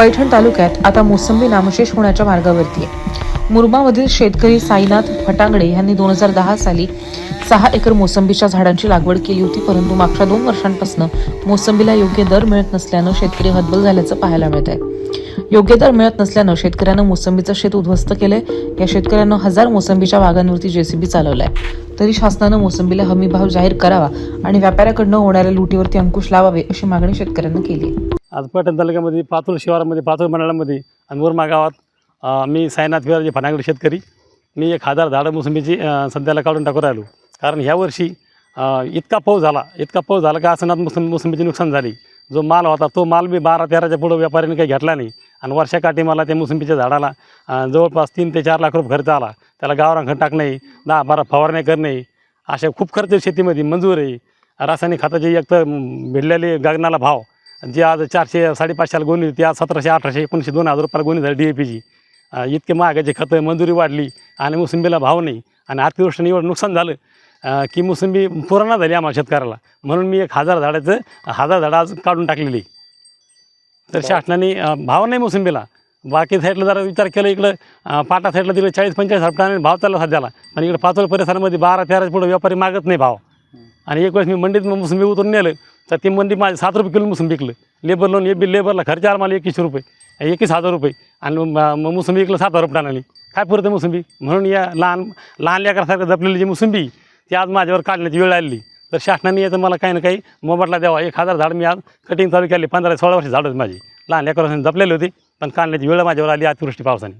पैठण तालुक्यात आता मोसंबी नामशेष होण्याच्या मार्गावरती आहे. मुरबामधील शेतकरी साईनाथ फटांगडे यांनी दोन हजार दहा साली सहा एकर मोसंबीच्या झाडांची लागवड केली होती परंतु मागच्या दोन वर्षांपासून मोसंबीला योग्य दर मिळत नसल्यानं शेतकरी हतबल झाल्याचं पाहायला मिळत आहे. योग्य दर मिळत नसल्यानं शेतकऱ्यानं मोसंबीचं शेत उद्ध्वस्त केलंय. या शेतकऱ्यानं हजार मोसंबीच्या बागांवरती जेसीबी चालवलाय. तरी शासनानं मोसंबीला हमी भाव जाहीर करावा आणि व्यापाऱ्याकडनं होणाऱ्या लुटीवरती अंकुश लावावे अशी मागणी शेतकऱ्यांना केली आहे. आज पैठण तालुक्यामध्ये पातूर शिवारामध्ये पातूर मंडळामध्ये आणि मुरमा गावात मी साईनाथ विराजी फनागड शेतकरी. मी एक हजार झाडं मोसंबीची सध्याला काढून टाकून राहिलो. कारण ह्या वर्षी इतका पाऊस झाला. इतका पाऊस झाला का असं मोसंबी मोसंबीची नुकसान झाली. जो माल होता तो माल बी बारा तेराच्या पुढं व्यापाऱ्याने काही घेतला नाही. आणि वर्षाकाठी मला त्या मोसंबीच्या झाडाला जवळपास तीन ते चार लाख रुपये खर्च आला. त्याला गावरान टाकणे दहा बारा फवारण्या करणे अशा खूप खर्च शेतीमध्ये मंजूर आहे. रासायनिक खताचे एक तर भिडलेले गगनाला भाव. जी आज चारशे साडेपाचशेला गोणी होती आज सतराशे अठराशे एकोणीसशे दोन हजार रुपयाला गोणी झाली डी ए पीची इतके महागाचे खतं मंजुरी वाढली आणि मोसंबीला भाव नाही. आणि अतिवृष्टीने एवढं नुकसान झालं की मोसंबी पुराणा झाली आम्हाला शेतकऱ्याला. म्हणून मी एक हजार झाडाचं हजार झाडं आज काढून टाकलेली. तर शासनाने भाव नाही मोसंबीला. बाकी साईडला जरा विचार केला इकडं पाटा साईडला तिकडे चाळीस पंचेचाळीस हप्ता भाव चालला सध्याला. पण इकडे पाचोळ परिसरामध्ये बारा तेराच्या पुढे व्यापारी मागत नाही भाव. आणि एक वेळेस मी मंडीत मोसंबी उतरून नेलं. तर ती मंडी माझे सात रुपये किलो मोसंबी विकलं. लेबर लोन ए बी लेबरला खर्च आला मला एकवीसशे रुपये. एकवीस हजार रुपये. आणि मग मोसंबी विकलं सात हजार रुपये आणाली काय पुरतं मोसंबी? म्हणून या लहान लहान लेकरासारखं जपलेली जी मोसंबी ती आज माझ्यावर काढण्याची वेळ आली तर शासनाने याचं मला काही ना काही मोबदला द्यावा. एक हजार झाड मी आज कटिंग चालू केली. पंधरा सोळा वर्ष झाड होती माझी. लहान लेकरांनी जपलेली होती पण काढण्याची वेळ माझ्यावर आली अतिवृष्टी पावसाने.